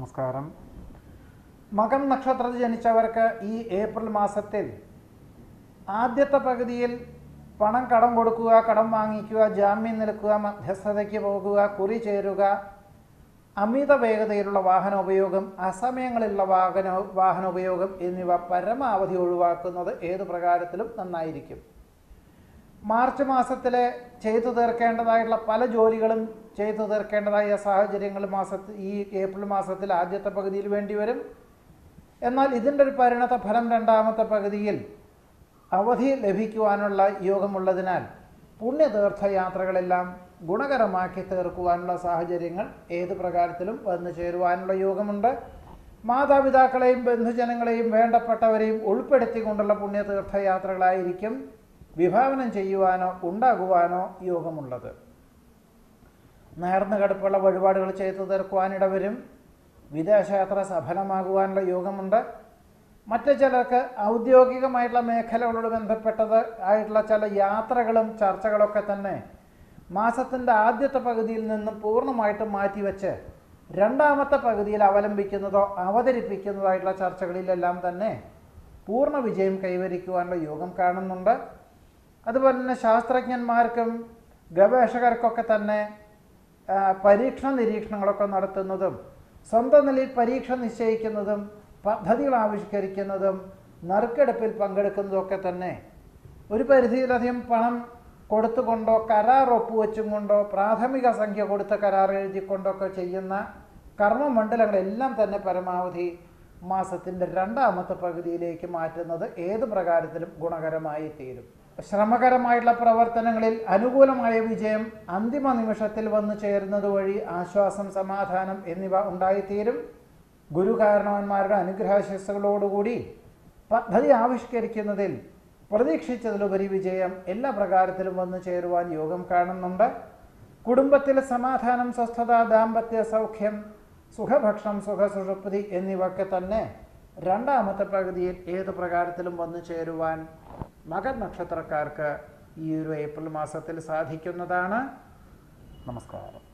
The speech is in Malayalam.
നമസ്കാരം. മകം നക്ഷത്രത്തിൽ ജനിച്ചവർക്ക് ഈ ഏപ്രിൽ മാസത്തിൽ ആദ്യത്തെ പകുതിയിൽ പണം കടം കൊടുക്കുക കടം വാങ്ങിക്കുക ജാമ്യം നിൽക്കുക മധ്യസ്ഥതയ്ക്ക് പോകുക കുറി ചേരുക അമിത വേഗതയിലുള്ള വാഹന ഉപയോഗം അസമയങ്ങളിലുള്ള വാഹന വാഹനോപയോഗം എന്നിവ പരമാവധി ഒഴിവാക്കുന്നത് ഏത് പ്രകാരത്തിലും നന്നായിരിക്കും. മാർച്ച് മാസത്തിലെ ചെയ്തു തീർക്കേണ്ടതായിട്ടുള്ള പല ജോലികളും ചെയ്തു തീർക്കേണ്ടതായ സാഹചര്യങ്ങൾ മാസത്തിൽ ഈ ഏപ്രിൽ മാസത്തിൽ ആദ്യത്തെ പകുതിയിൽ വേണ്ടി വരും. എന്നാൽ ഇതിന്റെ ഒരു പരിണത ഫലം രണ്ടാമത്തെ പകുതിയിൽ അവധി ലഭിക്കുവാനുള്ള യോഗമുള്ളതിനാൽ പുണ്യതീർത്ഥയാത്രകളെല്ലാം ഗുണകരമാക്കി തീർക്കുവാനുള്ള സാഹചര്യങ്ങൾ ഏത് പ്രകാരത്തിലും വന്നു ചേരുവാനുള്ള യോഗമുണ്ട്. മാതാപിതാക്കളെയും ബന്ധുജനങ്ങളെയും വേണ്ടപ്പെട്ടവരെയും ഉൾപ്പെടുത്തിക്കൊണ്ടുള്ള പുണ്യതീർത്ഥയാത്രകളായിരിക്കും വിഭാവനം ചെയ്യുവാനോ ഉണ്ടാകുവാനോ യോഗമുള്ളത്. നേർന്നു കടുപ്പുള്ള വഴിപാടുകൾ ചെയ്തു തീർക്കുവാനിട വരും വിദേശയാത്ര സഫലമാകുവാനുള്ള യോഗമുണ്ട്. മറ്റു ചിലർക്ക് ഔദ്യോഗികമായിട്ടുള്ള മേഖലകളോട് ബന്ധപ്പെട്ടത് ആയിട്ടുള്ള ചില യാത്രകളും ചർച്ചകളൊക്കെ തന്നെ മാസത്തിന്റെ ആദ്യത്തെ പകുതിയിൽ നിന്നും പൂർണമായിട്ടും മാറ്റിവെച്ച് രണ്ടാമത്തെ പകുതിയിൽ അവലംബിക്കുന്നതോ അവതരിപ്പിക്കുന്നതായിട്ടുള്ള ചർച്ചകളിലെല്ലാം തന്നെ പൂർണ വിജയം കൈവരിക്കുവാനുള്ള യോഗം കാണുന്നുണ്ട്. അതുപോലെ തന്നെ ശാസ്ത്രജ്ഞന്മാർക്കും ഗവേഷകർക്കൊക്കെ തന്നെ പരീക്ഷണ നിരീക്ഷണങ്ങളൊക്കെ നടത്തുന്നതും സ്വന്തം നിലയിൽ പരീക്ഷ നിശ്ചയിക്കുന്നതും പദ്ധതികൾ ആവിഷ്കരിക്കുന്നതും നറുക്കെടുപ്പിൽ പങ്കെടുക്കുന്നതൊക്കെ തന്നെ ഒരു പരിധിയിലധികം പണം കൊടുത്തുകൊണ്ടോ കരാർ ഒപ്പുവെച്ചും കൊണ്ടോ പ്രാഥമിക സംഖ്യ കൊടുത്ത കരാർ എഴുതിക്കൊണ്ടൊക്കെ ചെയ്യുന്ന കർമ്മമണ്ഡലങ്ങളെല്ലാം തന്നെ പരമാവധി മാസത്തിന്റെ രണ്ടാമത്തെ പകുതിയിലേക്ക് മാറ്റുന്നത് ഏത് പ്രകാരത്തിലും ഗുണകരമായി തീരും. ശ്രമകരമായിട്ടുള്ള പ്രവർത്തനങ്ങളിൽ അനുകൂലമായ വിജയം അന്തിമ നിമിഷത്തിൽ വന്നു ചേരുന്നത് വഴി ആശ്വാസം സമാധാനം എന്നിവ ഉണ്ടായിത്തീരും. ഗുരുകാരണവന്മാരുടെ അനുഗ്രഹശിസ്സുകളോടുകൂടി പദ്ധതി ആവിഷ്കരിക്കുന്നതിൽ പ്രതീക്ഷിച്ചതിലുപരി വിജയം എല്ലാ പ്രകാരത്തിലും വന്നു ചേരുവാൻ യോഗം കാണുന്നുണ്ട്. കുടുംബത്തിലെ സമാധാനം സ്വസ്ഥത ദാമ്പത്യ സൗഖ്യം സുഖഭക്ഷണം സുഖസുഷുപ്തി എന്നിവയൊക്കെ തന്നെ രണ്ടാമത്തെ പകുതിയിൽ ഏത് പ്രകാരത്തിലും വന്നു ചേരുവാൻ മകൻ നക്ഷത്രക്കാർക്ക് ഈ ഒരു ഏപ്രിൽ മാസത്തിൽ സാധിക്കുന്നതാണ്. നമസ്കാരം.